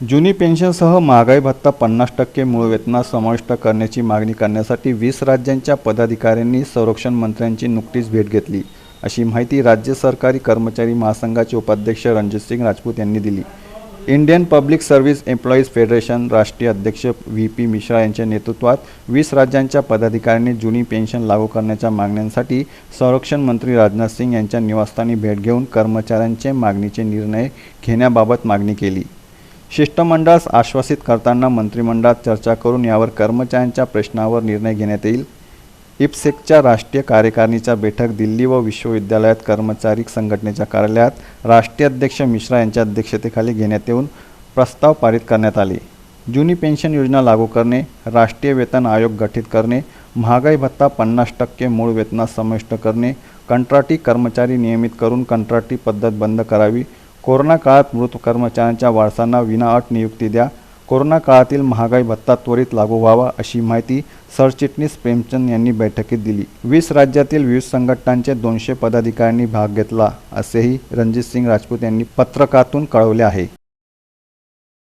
जुनी पेन्शनसह महागाई भत्ता पन्नास टक्के मूळ वेतनात समाविष्ट करण्याची मागणी करण्यासाठी वीस राज्यांच्या पदाधिकाऱ्यांनी संरक्षण मंत्र्यांची नुकतीच भेट घेतली. अशी माहिती राज्य सरकारी कर्मचारी महासंघाचे उपाध्यक्ष रणजितसिंग राजपूत यांनी दिली. Indian public service employees federation राष्ट्रीय अध्यक्ष व्ही पी मिश्रा यांच्या नेतृत्वात वीस राज्यांच्या पदाधिकाऱ्यांनी जुनी पेन्शन लागू करण्याच्या मागण्यांसाठी संरक्षण मंत्री राजनाथ सिंग यांच्या निवासस्थानी भेट घेऊन कर्मचाऱ्यांचे मागणीचे निर्णय घेण्याबाबत मागणी केली. शिष्टमंडळास आश्वासित करताना मंत्रिमंडळात चर्चा करून यावर कर्मचाऱ्यांच्या प्रश्नावर निर्णय घेण्यात येईल. इप्सेकच्या राष्ट्रीय कार्यकारिणीच्या बैठक दिल्ली व विश्वविद्यालयात कर्मचारी संघटनेच्या कार्यालयात राष्ट्रीय अध्यक्ष मिश्रा यांच्या अध्यक्षतेखाली घेण्यात येऊन प्रस्ताव पारित करण्यात आले. जुनी पेन्शन योजना लागू करणे राष्ट्रीय वेतन आयोग गठीत करणे महागाई भत्ता पन्नास टक्के मूळ वेतनात समाविष्ट करणे कंत्राटी कर्मचारी नियमित करून कंत्राटी पद्धत बंद करावी कोरोना काळात मृत कर्मचाऱ्यांच्या वारसांना विनाअट नियुक्ती द्या. कोरोना काळातील महागाई भत्ता त्वरित लागू व्हावा अशी माहिती सरचिटणीस प्रेमचंद यांनी बैठकीत दिली. वीस राज्यातील विविध संघटनांचे दोनशे पदाधिकाऱ्यांनी भाग घेतला असेही रणजित सिंग राजपूत यांनी पत्रकातून कळवले आहे.